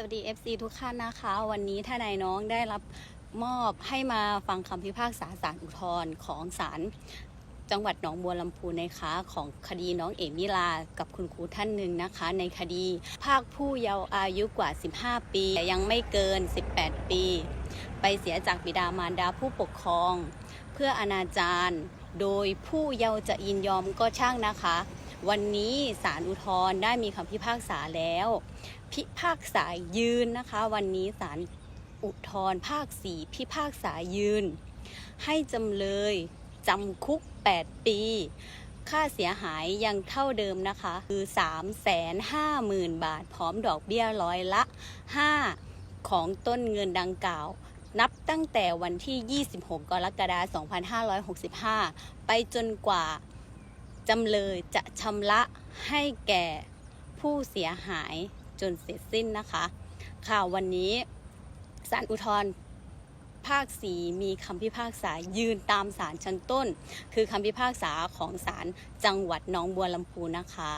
สวัสดี FC ทุกท่านนะคะ วันนี้ทนายน้องได้รับมอบให้มาฟังคำพิพากษาศาลอุทธรณ์ของศาลจังหวัดหนองบัวลำพูนะคะของคดีน้องเอมิลากับคุณครูท่านหนึ่งนะคะ ในคดีภาคผู้เยาว์อายุกว่า 15 ปีแต่ยังไม่เกิน 18 ปี ไปเสียจากบิดามารดาผู้ปกครอง เพื่ออนาจารโดยผู้เยาว์จะยินยอมก็ช่างนะคะ วันนี้ศาลอุทธรณ์ได้มีคำพิพากษาแล้ว พิพากษายืนนะคะ วันนี้ศาลอุทธรณ์ภาคสี่พิพากษายืน ให้จำเลยจำคุก 8 ปี ค่าเสียหายยังเท่าเดิมนะคะ คือ 3 5 0 0 0 0 บาท พร้อมดอกเบี้ยร้อยละ 5 ของต้นเงินดังกล่าว นับตั้งแต่วันที่ 26 กรกฎาคม 2565 ไปจนกว่า จำเลยจะชำระให้แก่ผู้เสียหายจนเสร็จสิ้นนะคะข่าววันนี้ศาลอุทธรภาคสีมีคำพิพากษายืนตามศาลชั้นต้น คือคำพิพากษาของศาลจังหวัดหนองบัวลำพูนะคะ